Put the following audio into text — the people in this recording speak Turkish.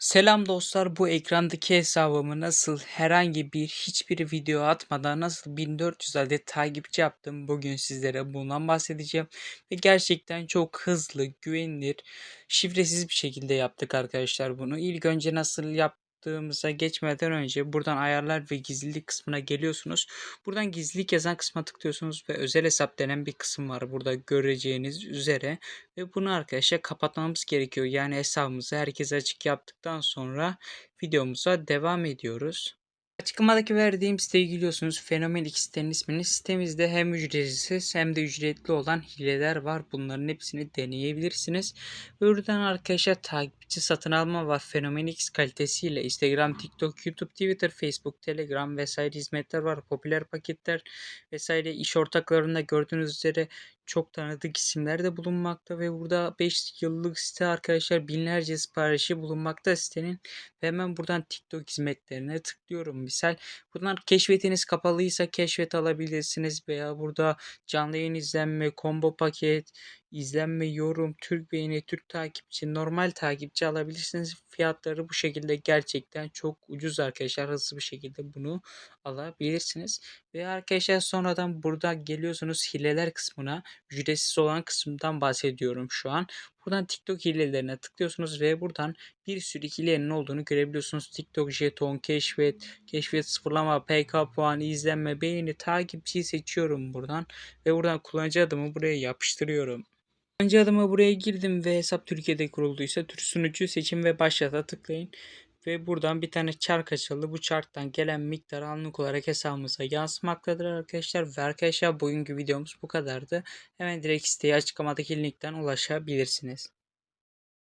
Selam dostlar. Bu ekrandaki hesabımı nasıl herhangi bir hiçbir video atmadan nasıl 1400 adet takipçi yaptım. Bugün sizlere bundan bahsedeceğim. Ve gerçekten çok hızlı, güvenilir, şifresiz bir şekilde yaptık arkadaşlar bunu. İlk önce nasıl yaptığımıza geçmeden önce buradan ayarlar ve gizlilik kısmına geliyorsunuz. Buradan gizlilik yazan kısma tıklıyorsunuz ve özel hesap denen bir kısım var burada göreceğiniz üzere. Ve bunu arkadaşlar kapatmamız gerekiyor. Yani hesabımızı herkese açık yaptıktan sonra videomuza devam ediyoruz. Açıklamadaki verdiğim siteyi biliyorsunuz. Fenomen X sitenin ismini. Sitemizde hem ücretsiz hem de ücretli olan hileler var. Bunların hepsini deneyebilirsiniz. Buradan arkadaşlar takipçi satın alma var. Fenomen X kalitesiyle Instagram, TikTok, YouTube, Twitter, Facebook, Telegram vesaire hizmetler var. Popüler paketler vesaire iş ortaklarında gördüğünüz üzere çok tanıdık isimler de bulunmakta ve burada 5 yıllık site arkadaşlar binlerce siparişi bulunmakta sitenin ve hemen buradan TikTok hizmetlerine tıklıyorum misal. Buradan keşfetiniz kapalıysa keşfet alabilirsiniz veya burada canlı yayın izlenme, combo paket, izlenme, yorum, Türk beğeni, Türk takipçi, normal takipçi alabilirsiniz. Fiyatları bu şekilde gerçekten çok ucuz arkadaşlar. Hızlı bir şekilde bunu alabilirsiniz. Ve arkadaşlar sonradan burada geliyorsunuz hileler kısmına. Ücretsiz olan kısımdan bahsediyorum şu an. Buradan TikTok hilelerine tıklıyorsunuz ve buradan bir sürü hilenin olduğunu görebiliyorsunuz. TikTok jeton, keşfet, keşfet sıfırlama, PK puanı, izlenme, beğeni, takipçiyi seçiyorum buradan. Ve buradan kullanıcı adımı buraya yapıştırıyorum. Kullanıcı adımı buraya girdim ve hesap Türkiye'de kurulduysa Türk sunucu seçim ve başlata tıklayın. Ve buradan bir tane çark açıldı. Bu çarktan gelen miktar anlık olarak hesabımıza yansımaktadır arkadaşlar. Ve arkadaşlar bugünkü videomuz bu kadardı. Hemen direkt siteye açıklamadaki linkten ulaşabilirsiniz.